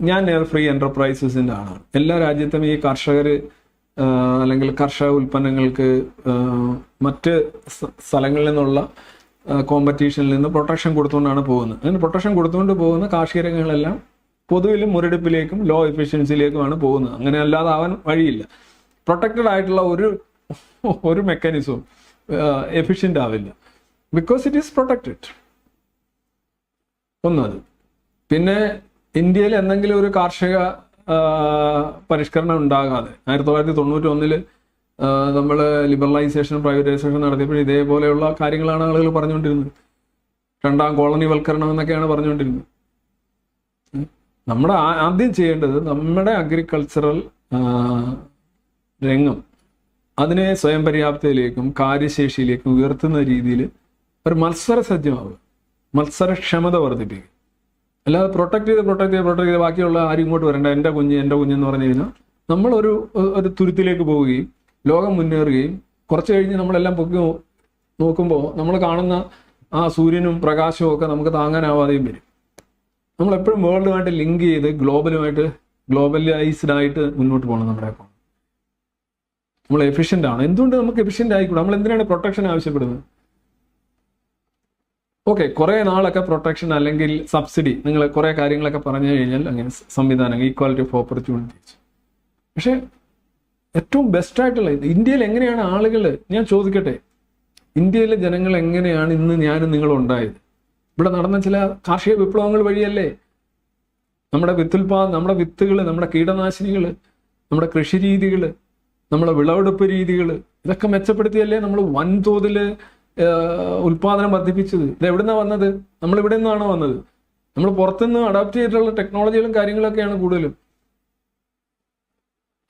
ഞാൻ ഫ്രീ എന്റർപ്രൈസസിന്റെ ആളാണ്. എല്ലാ രാജ്യത്തും ഈ കർഷകർ അല്ലെങ്കിൽ കർഷക ഉൽപ്പന്നങ്ങൾക്ക് മറ്റ് സ്ഥലങ്ങളിൽ നിന്നുള്ള കോമ്പറ്റീഷനിൽ നിന്ന് പ്രൊട്ടക്ഷൻ കൊടുത്തുകൊണ്ടാണ് പോകുന്നത്. അങ്ങനെ പ്രൊട്ടക്ഷൻ കൊടുത്തുകൊണ്ട് പോകുന്ന കാർഷിക രംഗങ്ങളെല്ലാം പൊതുവിലും മുരടിപ്പിലേക്കും ലോ എഫിഷ്യൻസിയിലേക്കുമാണ് പോകുന്നത്. അങ്ങനെ അല്ലാതെ ആവാൻ വഴിയില്ല. പ്രൊട്ടക്റ്റഡ് ആയിട്ടുള്ള ഒരു ഒരു മെക്കാനിസവും എഫിഷ്യന്റ് ആവില്ല. ബിക്കോസ് ഇറ്റ് ഈസ് പ്രൊട്ടക്റ്റഡ് ഒന്നത്. പിന്നെ ഇന്ത്യയിൽ എന്തെങ്കിലും ഒരു കാർഷിക പരിഷ്കരണം ഉണ്ടാകാതെ ആയിരത്തി തൊള്ളായിരത്തി തൊണ്ണൂറ്റി ഒന്നിൽ നമ്മൾ ലിബറലൈസേഷൻ പ്രൈവറ്റൈസേഷൻ നടത്തിയപ്പോൾ ഇതേപോലെയുള്ള കാര്യങ്ങളാണ് ആളുകൾ പറഞ്ഞുകൊണ്ടിരുന്നത്. രണ്ടാം കോളനിവൽക്കരണം എന്നൊക്കെയാണ് പറഞ്ഞുകൊണ്ടിരുന്നത്. നമ്മുടെ ആദ്യം ചെയ്യേണ്ടത് നമ്മുടെ അഗ്രികൾച്ചറൽ രംഗം അതിനെ സ്വയം പര്യാപ്തയിലേക്കും കാര്യശേഷിയിലേക്കും ഉയർത്തുന്ന രീതിയിൽ ഒരു മത്സര സജ്ജമാവുക മത്സരക്ഷമത വർദ്ധിപ്പിക്കുക. അല്ലാതെ പ്രൊട്ടക്ട് ചെയ്ത് പ്രൊട്ടക്ട് ചെയ്ത് പ്രൊട്ടക്ട് ചെയ്ത് ബാക്കിയുള്ള ആരും ഇങ്ങോട്ട് വരണ്ട. എന്റെ കുഞ്ഞ് എന്റെ കുഞ്ഞെന്ന് പറഞ്ഞു കഴിഞ്ഞാൽ നമ്മളൊരു ഒരു തുരുത്തിലേക്ക് പോവുകയും ലോകം മുന്നേറുകയും കുറച്ച് കഴിഞ്ഞ് നമ്മളെല്ലാം പൊക്കി നോക്കുമ്പോൾ നമ്മൾ കാണുന്ന ആ സൂര്യനും പ്രകാശവും ഒക്കെ നമുക്ക് താങ്ങാനാവാതെയും വരും. നമ്മളെപ്പോഴും വേൾഡുമായിട്ട് ലിങ്ക് ചെയ്ത് ഗ്ലോബലുമായിട്ട് ഗ്ലോബലൈസ്ഡ് ആയിട്ട് മുന്നോട്ട് പോകണം നമ്മുടെ അക്കൗണ്ട് നമ്മൾ എഫിഷ്യന്റ് ആണ്. എന്തുകൊണ്ട് നമുക്ക് എഫിഷ്യന്റ് ആയിക്കൂടാ? നമ്മൾ എന്തിനാണ് പ്രൊട്ടക്ഷൻ ആവശ്യപ്പെടുന്നത്? ഓക്കെ കുറെ നാളൊക്കെ പ്രൊട്ടക്ഷൻ അല്ലെങ്കിൽ സബ്സിഡി നിങ്ങൾ കുറെ കാര്യങ്ങളൊക്കെ പറഞ്ഞു കഴിഞ്ഞാൽ അങ്ങനെ സംവിധാനങ്ങൾ ഈക്വാലിറ്റി ഓഫ് ഓപ്പർച്യൂണിറ്റീസ് പക്ഷെ ഏറ്റവും ബെസ്റ്റ് ആയിട്ടുള്ള ഇന്ത്യയിൽ എങ്ങനെയാണ് ആളുകൾ ഞാൻ ചോദിക്കട്ടെ ഇന്ത്യയിലെ ജനങ്ങൾ എങ്ങനെയാണ് ഇന്ന് ഞാനും നിങ്ങളും ഉണ്ടായത്? ഇവിടെ നടന്ന ചില കാർഷിക വിപ്ലവങ്ങൾ വഴിയല്ലേ? നമ്മുടെ വിത്തുൽപാദനം നമ്മുടെ വിത്തുകൾ നമ്മുടെ കീടനാശിനികൾ നമ്മുടെ കൃഷി രീതികൾ നമ്മുടെ വിളവെടുപ്പ് രീതികൾ ഇതൊക്കെ മെച്ചപ്പെടുത്തിയല്ലേ നമ്മൾ വൻതോതിൽ ഉൽപാദനം വർദ്ധിപ്പിച്ചത്. ഇത് എവിടുന്നാ വന്നത്? നമ്മൾ ഇവിടെ നിന്നാണോ വന്നത്? നമ്മൾ പുറത്തുനിന്ന് അഡാപ്റ്റ് ചെയ്തിട്ടുള്ള ടെക്നോളജികളും കാര്യങ്ങളൊക്കെയാണ് കൂടുതലും.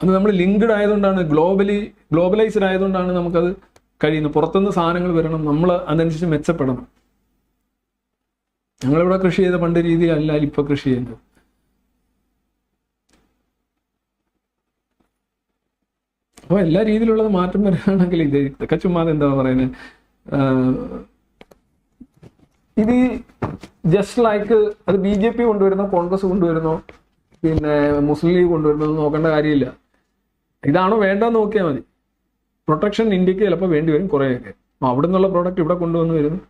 അത് നമ്മൾ ലിങ്ക്ഡ് ആയതുകൊണ്ടാണ് ഗ്ലോബലി ഗ്ലോബലൈസ്ഡ് ആയതുകൊണ്ടാണ് നമുക്കത് കഴിയുന്നത്. പുറത്തുനിന്ന് സാധനങ്ങൾ വരണം നമ്മൾ അതനുസരിച്ച് മെച്ചപ്പെടണം. ഞങ്ങളിവിടെ കൃഷി ചെയ്ത പണ്ട് രീതിയിലല്ല ഇപ്പൊ കൃഷി ചെയ്യുന്നത്. അപ്പോൾ എല്ലാ രീതിയിലുള്ളത് മാറ്റം വരികയാണെങ്കിൽ ഇത് ഇതൊക്കെ ചുമ്മാതെ എന്താ പറയുന്നത് ഇത് ജസ്റ്റ് ലൈക്ക് അത് ബി ജെ പി കൊണ്ടുവരുന്നോ കോൺഗ്രസ് കൊണ്ടുവരുന്നോ പിന്നെ മുസ്ലിം ലീഗ് കൊണ്ടുവരുന്നോ എന്ന് നോക്കേണ്ട കാര്യമില്ല. ഇതാണോ വേണ്ടെന്ന് നോക്കിയാൽ മതി. പ്രൊട്ടക്ഷൻ ഇന്ത്യയ്ക്ക് ചിലപ്പോൾ വേണ്ടി വരും കുറേയൊക്കെ. അവിടെ നിന്നുള്ള പ്രോഡക്റ്റ് ഇവിടെ കൊണ്ടുവന്ന് വരുന്നു.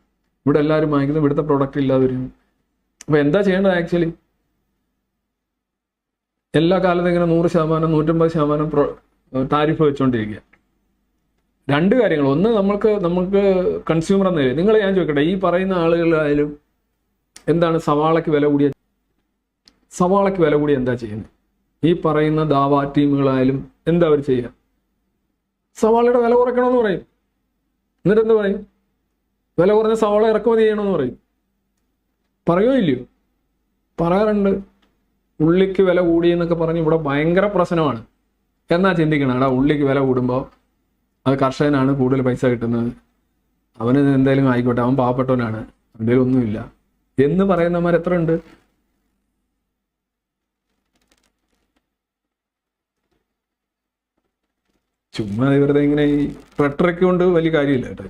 ഇവിടെ എല്ലാവരും വാങ്ങിക്കുന്നു ഇവിടുത്തെ പ്രോഡക്റ്റ് ഇല്ലാതെ വരുന്നു അപ്പോൾ എന്താ ചെയ്യേണ്ടത് ആക്ച്വലി എല്ലാ കാലത്തും ഇങ്ങനെ നൂറ് ശതമാനം നൂറ്റമ്പത് ശതമാനം താരിഫ് വെച്ചുകൊണ്ടിരിക്കുക രണ്ട് കാര്യങ്ങൾ. ഒന്ന് നമ്മൾക്ക് നമുക്ക് കൺസ്യൂമർ എന്ന നിലയിൽ. നിങ്ങൾ ഞാൻ ചോദിക്കട്ടെ ഈ പറയുന്ന ആളുകളായാലും എന്താണ് സവാളയ്ക്ക് വില കൂടിയ സവാളയ്ക്ക് വില കൂടി എന്താ ചെയ്യുന്നത്? ഈ പറയുന്ന ദാവ ടീമുകളായാലും എന്താ അവർ ചെയ്യുക? സവാളയുടെ വില കുറയ്ക്കണമെന്ന് പറയും. എന്നിട്ട് എന്താ പറയും? വില കുറഞ്ഞ സവാള ഇറക്കുമതി ചെയ്യണമെന്ന് പറയും. പറയോ ഇല്ലയോ? പറയാറുണ്ട്. ഉള്ളിക്ക് വില കൂടിയെന്നൊക്കെ പറഞ്ഞ് ഇവിടെ ഭയങ്കര പ്രശ്നമാണ്. എന്നാ ചിന്തിക്കണം? എടാ ഉള്ളിക്ക് വില കൂടുമ്പോൾ അത് കർഷകനാണ് കൂടുതൽ പൈസ കിട്ടുന്നത്. അവന് എന്തായാലും ആയിക്കോട്ടെ അവൻ പാവപ്പെട്ടവനാണ്. അവന്റെ ഒന്നുമില്ല. എന്ന് പറയുന്നവന്മാർ എത്ര ഉണ്ട്? ചുമ്മാ വെറുതെ ഇങ്ങനെ ഈ റെട്ടറൊക്കെ കൊണ്ട് വലിയ കാര്യമില്ല കേട്ടോ.